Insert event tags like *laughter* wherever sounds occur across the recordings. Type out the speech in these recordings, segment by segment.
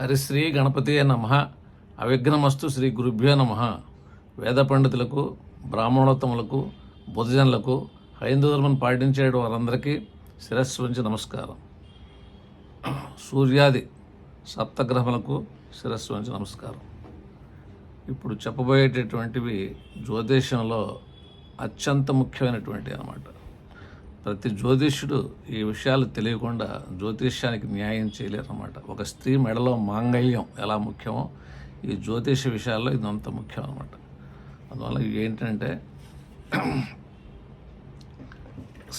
హరిశ్రీ గణపతియే నమ. అవిఘ్నమస్తు శ్రీ గురుభ్యో నమ. వేద పండితులకు బ్రాహ్మణోత్తములకు బుధజనులకు హైందవ ధర్మం పాటించే వారందరికీ శిరస్సు వంచి నమస్కారం. సూర్యాది సప్తగ్రహములకు శిరస్సు వంచి నమస్కారం. ఇప్పుడు చెప్పబోయేటటువంటివి జ్యోతిష్యంలో అత్యంత ముఖ్యమైనటువంటి అన్నమాట. ప్రతి జ్యోతిష్యుడు ఈ విషయాలు తెలియకుండా జ్యోతిష్యానికి న్యాయం చేయలేరన్నమాట. ఒక స్త్రీ మెడలో మాంగళ్యం ఎలా ముఖ్యమో ఈ జ్యోతిష విషయాల్లో ఇది అంత ముఖ్యం అనమాట అందువల్ల ఏంటంటే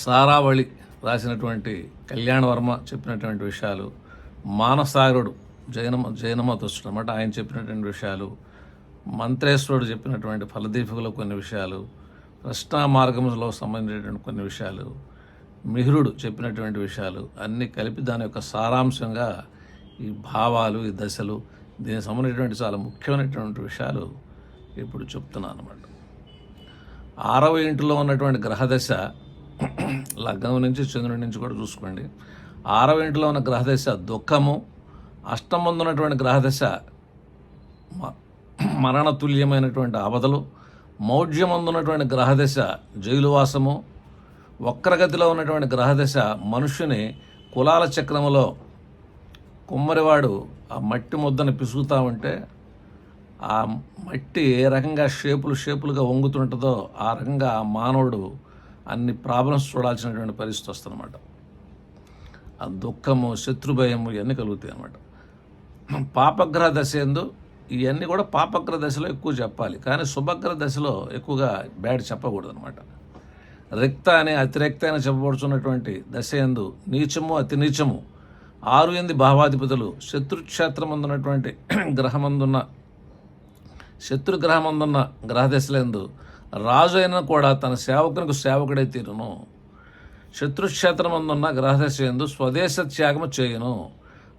సారావళి రాసినటువంటి కళ్యాణవర్మ చెప్పినటువంటి విషయాలు మానసాగరుడు జైన జైనమతస్తుడు అనమాట ఆయన చెప్పినటువంటి విషయాలు మంత్రేశ్వరుడు చెప్పినటువంటి ఫలదీపికలో కొన్ని విషయాలు కృష్ణా మార్గంలో సంబంధించినటువంటి కొన్ని విషయాలు మిహురుడు చెప్పినటువంటి విషయాలు అన్నీ కలిపి దాని యొక్క సారాంశంగా ఈ భావాలు ఈ దశలు దీనికి సంబంధించినటువంటి చాలా ముఖ్యమైనటువంటి విషయాలు ఇప్పుడు చెప్తున్నాను అనమాట ఆరవ ఇంటిలో ఉన్నటువంటి గ్రహదశ లగ్నం నుంచి చంద్రుడి నుంచి కూడా చూసుకోండి. ఆరవ ఇంటిలో ఉన్న గ్రహదశ దుఃఖము అష్టమందు ఉన్నటువంటి గ్రహదశ మ- మరణతుల్యమైనటువంటి ఆపదలు మౌఢ్యమందున్నటువంటి గ్రహదశ జైలువాసము వక్రగతిలో ఉన్నటువంటి గ్రహదశ మనుష్యుని కులాల చక్రములో కుమ్మరివాడు ఆ మట్టి ముద్దను పిసుకుతా ఉంటే ఆ మట్టి ఏ రకంగా షేపులు షేపులుగా వంగుతుంటుందో ఆ రకంగా ఆ మానవుడు అన్ని ప్రాబ్లమ్స్ చూడాల్సినటువంటి పరిస్థితి వస్తుందన్నమాట. ఆ దుఃఖము శత్రుభయము ఇవన్నీ కలుగుతాయి అన్నమాట. పాపగ్రహ దశ ఎందు ఇవన్నీ కూడా పాపగ్రహ దశలో ఎక్కువ చెప్పాలి. కానీ శుభగ్రహ దశలో ఎక్కువగా బ్యాడ్ చెప్పకూడదు అనమాట రిక్త అనే అతిరిక్త అని చెప్పబడుచున్నటువంటి దశ ఎందు నీచము అతి నీచము. ఆరు ఎనిమిది భావాధిపతులు శత్రుక్షేత్రమందున్నటువంటి *clears throat* గ్రహమందున్న శత్రుగ్రహమందున్న గ్రహదశలందు రాజు అయినా కూడా తన సేవకునికి సేవకుడై తీరును. శత్రుక్షేత్రమందున్న గ్రహదశ ఎందు స్వదేశ త్యాగము చేయును.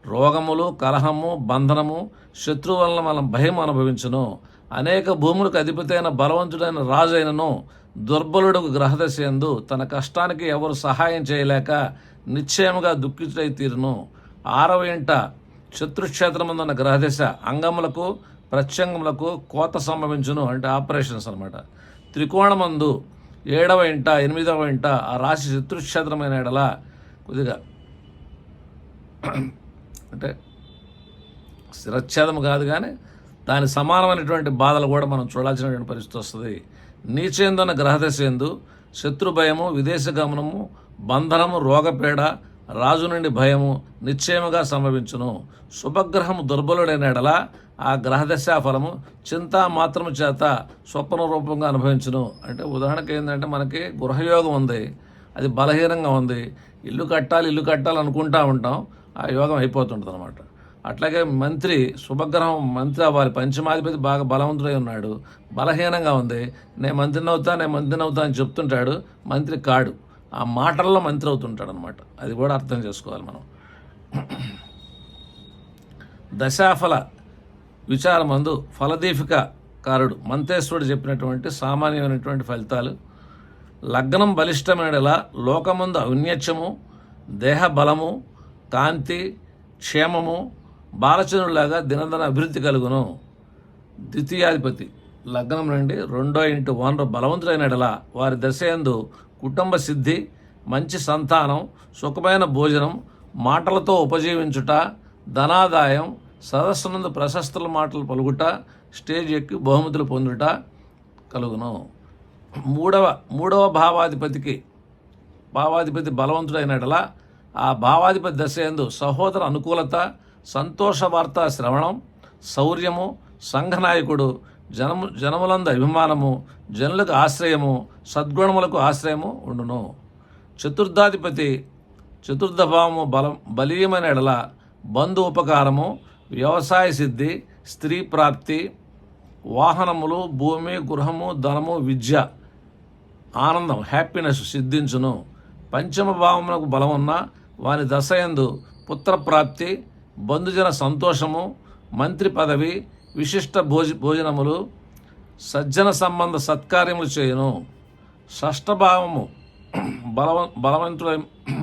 రోగములు కలహము బంధనము శత్రువు వలన మనం భయం అనుభవించును. అనేక భూములకు అధిపతి అయిన బలవంతుడైన రాజు అయినను దుర్బలుడు గ్రహదశ ఎందు తన కష్టానికి ఎవరు సహాయం చేయలేక నిశ్చయముగా దుఃఖితుడై తీరును. ఆరవ ఇంట శత్రుక్షేత్రమందున్న గ్రహదశ అంగములకు ప్రత్యంగములకు కోత సంభవించును అంటే ఆపరేషన్స్ అనమాట త్రికోణమందు ఏడవ ఇంట ఎనిమిదవ ఇంట ఆ రాశి శత్రుక్షేత్రమైన ఎడల కొద్దిగా అంటే శిరచ్ఛేదం కాదు కానీ దాని సమానమైనటువంటి బాధలు కూడా మనం చూడాల్సినటువంటి పరిస్థితి వస్తుంది. నీచేందన గ్రహదశేందు శత్రుభయము శత్రు భయము విదేశ గమనము బంధనము రోగపీడ రాజు నుండి భయము నిశ్చయముగా సంభవించును. శుభగ్రహము దుర్బలుడైన ఎడల ఆ గ్రహదశా ఫలము చింతా మాత్రము చేత స్వప్న రూపంగా అనుభవించును. అంటే ఉదాహరణకి ఏంటంటే మనకి గృహయోగం ఉంది అది బలహీనంగా ఉంది. ఇల్లు కట్టాలి ఇల్లు కట్టాలి అనుకుంటా ఉంటాం ఆ యోగం అయిపోతుంటుంది అనమాట అట్లాగే మంత్రి శుభగ్రహం మంత్రి అవ్వాలి. పంచమాధిపతి బాగా బలవంతుడై ఉన్నాడు. బలహీనంగా ఉంది. నేను మంత్రిని అవుతా నేను మంత్రిని అవుతా అని చెప్తుంటాడు. మంత్రి కాడు. ఆ మాటల్లో మంత్రి అవుతుంటాడు అనమాట అది కూడా అర్థం చేసుకోవాలి మనం. దశాఫల విచారమందు ఫలదీపిక కారుడు మంతేశ్వరుడు చెప్పినటువంటి సామాన్యమైనటువంటి ఫలితాలు. లగ్నం బలిష్టమైనలా లోకముందు ఔన్నత్యము దేహ బలము కాంతి క్షేమము బాలచంద్రులాగా దినదిన అభివృద్ధి కలుగును. ద్వితీయాధిపతి. లగ్నం నుండి రెండో ఇంటి వనరు బలవంతుడైన ఎడల వారి దశయందు కుటుంబ సిద్ధి మంచి సంతానం సుఖమైన భోజనం మాటలతో ఉపజీవించుట ధనాదాయం సదస్సునందు ప్రశస్తుల మాటలు పలుకుట స్టేజ్ ఎక్కి బహుమతులు పొందుట కలుగును. మూడవ మూడవ భావాధిపతికి భావాధిపతి బలవంతుడైన ఎడల ఆ భావాధిపతి దశ ఎందు సహోదర అనుకూలత సంతోష వార్త శ్రవణం శౌర్యము సంఘనాయకుడు జనము జనములందు అభిమానము జనులకు ఆశ్రయము సద్గుణములకు ఆశ్రయము ఉండును. చతుర్థాధిపతి చతుర్థ భావము బలం బలీయమైన ఎడల బంధు ఉపకారము వ్యవసాయ సిద్ధి స్త్రీ ప్రాప్తి వాహనములు భూమి గృహము ధనము విద్య ఆనందం హ్యాపీనెస్ సిద్ధించును. పంచమ భావమునకు బలమున్న వాని దశయందు పుత్రప్రాప్తి బంధుజన సంతోషము మంత్రి పదవి విశిష్ట భోజ భోజనములు సజ్జన సంబంధ సత్కార్యములు చేయును. షష్టభావము బలవ బలవంతుడై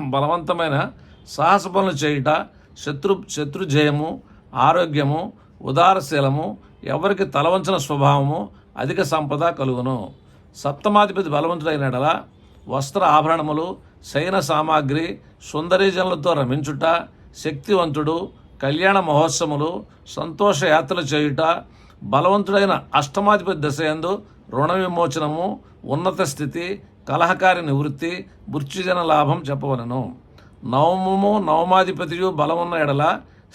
బలవంతమైన సాహస పనులు చేయుట శత్రు శత్రు జయము ఆరోగ్యము ఉదారశీలము ఎవరికి తలవంచిన స్వభావము అధిక సంపద కలుగును. సప్తమాధిపతి బలవంతుడైన వస్త్ర ఆభరణములు శయన సామాగ్రి సుందరీజనులతో రమించుట శక్తివంతుడు కళ్యాణ మహోత్సవములు సంతోష యాత్రలు చేయుట బలవంతుడైన అష్టమాధిపతి దశయందు రుణ విమోచనము ఉన్నత స్థితి కలహకారి నివృత్తి మృత్యుజన లాభం చెప్పవలను. నవమము నవమాధిపతియు బలమున్న ఎడల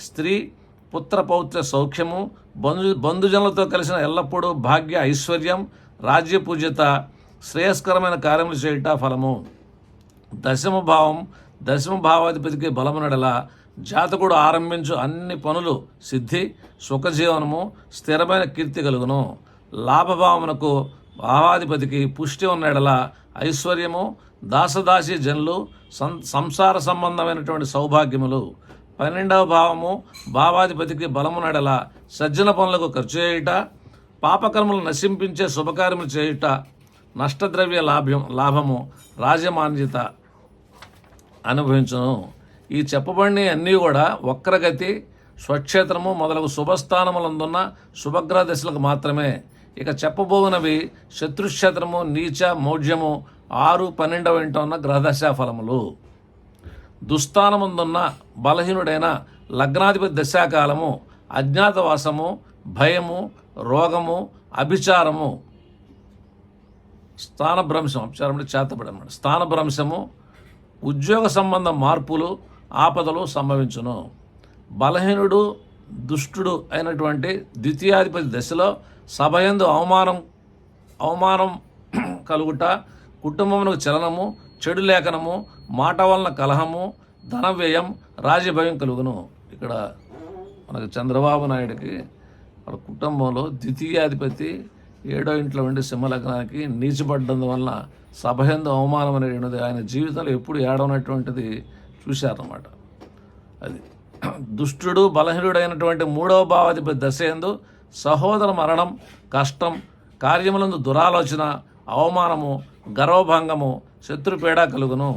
స్త్రీ పుత్ర పౌత్ర సౌఖ్యము బంధు బంధుజనులతో కలిసిన ఎల్లప్పుడూ భాగ్య ఐశ్వర్యం రాజ్య పూజ్యత శ్రేయస్కరమైన కార్యములు చేయుట ఫలము. దశమ భావం దశమ భావాధిపతికి బలమునడల జాతకుడు ఆరంభించు అన్ని పనులు సిద్ధి సుఖజీవనము స్థిరమైన కీర్తి కలుగును. లాభభావమునకు భావాధిపతికి పుష్టి ఉన్నడల ఐశ్వర్యము దాసదాసి జనులు సం సంసార సంబంధమైనటువంటి సౌభాగ్యములు. పన్నెండవ భావము భావాధిపతికి బలము నడల సజ్జన పనులకు ఖర్చు చేయుట పాపకర్మలు నశింపించే శుభకార్యములు చేయుట నష్టద్రవ్య లాభ్యం లాభము రాజమాన్యత అనుభవించును. ఈ చెప్పబడిన అన్నీ కూడా వక్రగతి స్వక్షేత్రము మొదలగు శుభస్థానములందున్న శుభగ్రహ దశలకు మాత్రమే. ఇక చెప్పబోగునవి శత్రుక్షేత్రము నీచ మౌఢ్యము ఆరు పన్నెండవ ఇంట ఉన్న గ్రహదశా ఫలములు దుస్థానముందున్న బలహీనుడైన లగ్నాధిపతి దశాకాలము అజ్ఞాతవాసము భయము రోగము అభిచారము స్థానభ్రంశం అభిచారం అంటే చేతబడి స్థానభ్రంశము ఉద్యోగ సంబంధ మార్పులు ఆపదలు సంభవించును. బలహీనుడు దుష్టుడు అయినటువంటి ద్వితీయాధిపతి దశలో సభయందు అవమానం అవమానం కలుగుట కుటుంబమునకు చలనము చెడు లేఖనము మాట వలన కలహము ధన వ్యయం రాజభయం కలుగును. ఇక్కడ మనకు చంద్రబాబు నాయుడికి వాళ్ళ కుటుంబంలో ద్వితీయాధిపతి ఏడో ఇంట్లో ఉండి సింహలగ్నానికి నీచబడ్డం వలన సభయందు అవమానం అనేది ఆయన జీవితంలో ఎప్పుడు ఏడవనటువంటిది చూశారన్నమాట. అది దుష్టుడు బలహీనుడైనటువంటి మూడవ భావాధిపతి దశయందు సహోదర మరణం కష్టం కార్యములందు దురాలోచన అవమానము గర్వభంగము శత్రుపీడ కలుగును.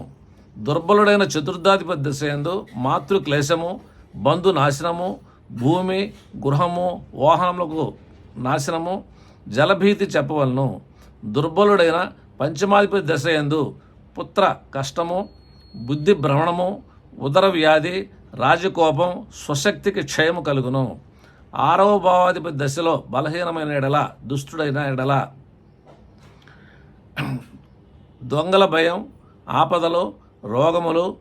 దుర్బలుడైన చతుర్థాధిపతి దశయందు మాతృక్లేశము బంధు నాశనము భూమి గృహము వాహనములకు నాశనము జలభీతి చెప్పవలను. దుర్బలుడైన పంచమాధిపతి దశ ఎందు పుత్ర కష్టము బుద్ధి భ్రమణము ఉదర వ్యాధి రాజకోపం స్వశక్తికి క్షయము కలుగును. ఆరవ భావాధిపతి దశలో బలహీనమైన ఎడల దుష్టుడైన ఎడల. దొంగల భయం ఆపదలు రోగములు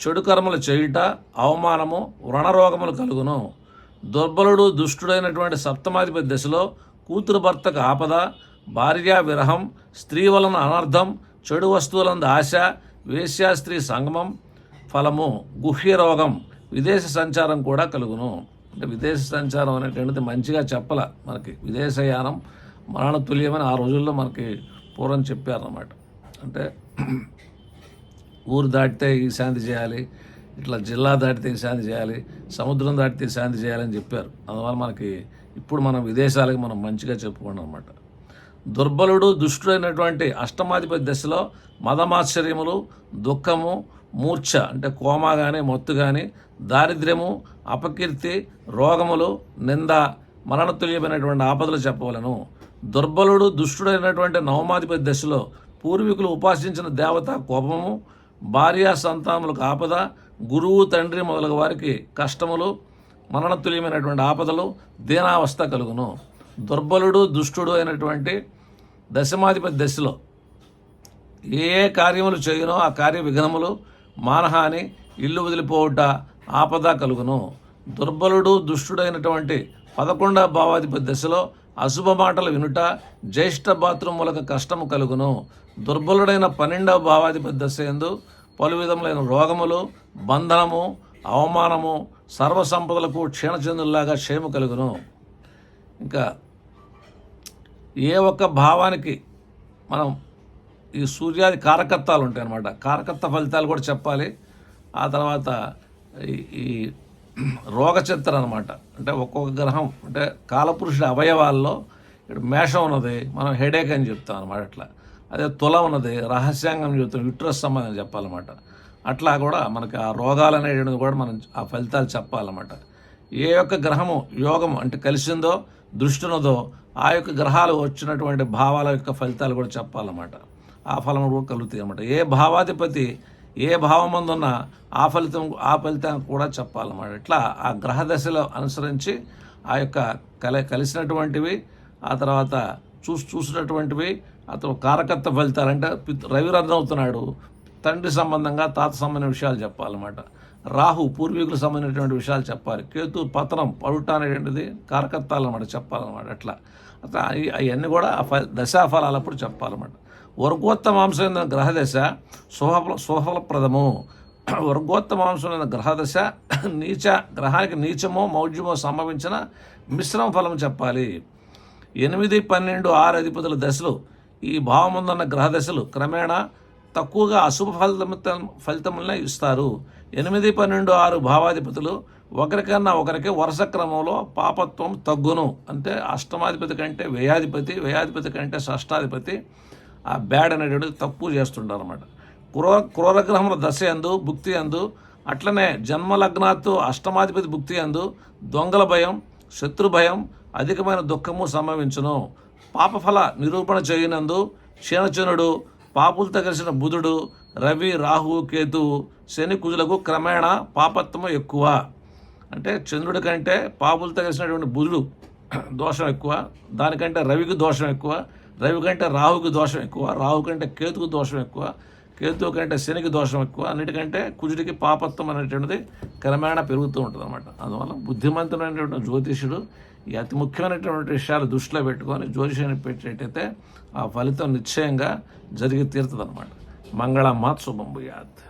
చెడు కర్మలు చేయుట అవమానము వ్రణరోగములు కలుగును. దుర్బలుడు దుష్టుడైనటువంటి సప్తమాధిపతి దశలో కూతురు భర్తకు ఆపద భార్యా విరహం స్త్రీ వలన అనర్థం చెడు వస్తువులందు ఆశ వేశ్యాస్త్రీ సంగమం ఫలము గుహ్య రోగం విదేశ సంచారం కూడా కలుగును. అంటే విదేశ సంచారం అనేటువంటిది మంచిగా చెప్పాల మనకి. విదేశయానం మరణ తుల్యమని ఆ రోజుల్లో మనకి పూర్వం చెప్పారన్నమాట. అంటే ఊరు దాటితే ఈ శాంతి చేయాలి ఇట్లా జిల్లా దాటితే ఈ శాంతి చేయాలి సముద్రం దాటితే ఈ శాంతి చేయాలని చెప్పారు. అందువల్ల మనకి ఇప్పుడు మనం విదేశాలకు మనం మంచిగా చెప్పుకున్నాం అనమాట దుర్బలుడు దుష్టుడైనటువంటి అష్టమాధిపతి దశలో మదమాశ్చర్యములు దుఃఖము మూర్ఛ అంటే కోమా కానీ మొత్తు కానీ దారిద్ర్యము అపకీర్తి రోగములు నింద మరణతుల్యమైనటువంటి ఆపదలు చెప్పవలను. దుర్బలుడు దుష్టుడైనటువంటి నవమాధిపతి దశలో పూర్వీకులు ఉపాసించిన దేవత కోపము భార్య సంతానములకు ఆపద గురువు తండ్రి మొదలగు వారికి కష్టములు మరణతుల్యమైనటువంటి ఆపదలు దీనావస్థ కలుగును. దుర్బలుడు దుష్టుడు అయినటువంటి దశమాధిపతి దశలో ఏ ఏ కార్యములు చేయనో ఆ కార్య విఘ్నములు మానహాని ఇల్లు వదిలిపోవుట ఆపద కలుగును. దుర్బలుడు దుష్టుడైనటువంటి పదకొండవ భావాధిపతి దశలో అశుభ మాటలు వినుట జ్యేష్ఠ బాత్రూములకు కష్టము కలుగును. దుర్బలుడైన పన్నెండవ భావాధిపతి దశ ఎందు పలు విధములైన రోగములు బంధనము అవమానము సర్వసంపదలకు క్షీణచందుల్లాగా క్షేమ కలుగును. ఇంకా ఏ ఒక్క భావానికి మనం ఈ సూర్యాది కారకత్వాలు ఉంటాయి అన్నమాట. కారకత్వ ఫలితాలు కూడా చెప్పాలి. ఆ తర్వాత ఈ- ఈ రోగచిత్ర అనమాట అంటే ఒక్కొక్క గ్రహం అంటే కాలపురుషుడి అవయవాల్లో ఇక్కడ మేషం ఉన్నది మనం హెడేక్ అని చెప్తాం అనమాట అట్లా. అదే తుల ఉన్నది రహస్యాంగం చెప్తాం యుట్రస్ సంబంధం చెప్పాలన్నమాట. అట్లా కూడా మనకి ఆ రోగాలు అనేటువంటిది కూడా మనం ఆ ఫలితాలు చెప్పాలన్నమాట. ఏ యొక్క గ్రహము యోగం అంటే కలిసిందో దృష్టినదో ఆ యొక్క గ్రహాలు వచ్చినటువంటి భావాల యొక్క ఫలితాలు కూడా చెప్పాలన్నమాట. ఆ ఫలం కూడా కలుగుతాయి అన్నమాట. ఏ భావాధిపతి ఏ భావం ఆ ఫలితం ఆ ఫలితం కూడా చెప్పాలన్నమాట. ఇట్లా ఆ గ్రహ దశలో అనుసరించి ఆ యొక్క కల కలిసినటువంటివి ఆ తర్వాత చూసి చూసినటువంటివి అతను కారకత్వ ఫలితాలు అంటే పిత్- రవి రథం అవుతున్నాడు. తండ్రి సంబంధంగా తాత సంబంధించిన విషయాలు చెప్పాలన్నమాట. రాహు పూర్వీకులకు సంబంధించినటువంటి విషయాలు చెప్పాలి. కేతు పతనం పడుట అనేటువంటిది కారకత్వాలు అనమాట చెప్పాలన్నమాట అట్లా. అట్లా అవి- అవన్నీ కూడా ఫల దశాఫలాలు అప్పుడు చెప్పాలన్నమాట. వర్గోత్తమాంశమైన గ్రహదశ శుభఫల శుభఫలప్రదము. *clears throat* వర్గోత్తమాంశమైన గ్రహదశ నీచ గ్రహానికి నీచమో మౌఢ్యమో సంభవించిన మిశ్రమ ఫలం చెప్పాలి. ఎనిమిది పన్నెండు ఆరు అధిపతుల దశలు ఈ భావముందన్న గ్రహదశలు క్రమేణా తక్కువగా అశుభ ఫలితం ఫలితములనే ఇస్తారు. ఎనిమిది పన్నెండు ఆరు భావాధిపతులు ఒకరికన్నా ఒకరికి వరుస క్రమంలో పాపత్వం తగ్గును. అంటే అష్టమాధిపతి కంటే వ్యయాధిపతి వ్యయాధిపతి కంటే షష్టాధిపతి ఆ బ్యాడ్ అనేటువంటిది తక్కువ చేస్తుంటారు అనమాట క్రూర క్రూరగ్రహముల దశ ఎందు భుక్తి ఎందు అట్లనే జన్మలగ్నాత్తు అష్టమాధిపతి భుక్తి ఎందు దొంగల భయం శత్రు భయం అధికమైన దుఃఖము సంభవించును. పాపఫల నిరూపణ చేయనందు క్షీణచనుడు పాపులతో కలిసిన బుధుడు రవి రాహు కేతు శని కుజులకు క్రమేణా పాపత్వం ఎక్కువ. అంటే చంద్రుడి కంటే పాపులతో కలిసినటువంటి బుధుడు దోషం ఎక్కువ. దానికంటే రవికి దోషం ఎక్కువ. రవి కంటే రాహుకి దోషం ఎక్కువ. రాహు కంటే కేతుకు దోషం ఎక్కువ. కేతువు కంటే శనికి దోషం ఎక్కువ. అన్నిటికంటే కుజుడికి పాపత్వం అనేటువంటిది క్రమేణా పెరుగుతూ ఉంటుంది అనమాట అందువల్ల బుద్ధిమంతుడైనటువంటి జ్యోతిషుడు ఈ అతి ముఖ్యమైనటువంటి విషయాలు దృష్టిలో పెట్టుకొని జ్యోతిషాన్ని పెట్టేటైతే ఆ ఫలితం నిశ్చయంగా జరిగి తీరుతుంది అనమాట మంగళ శుభం భూయాత్.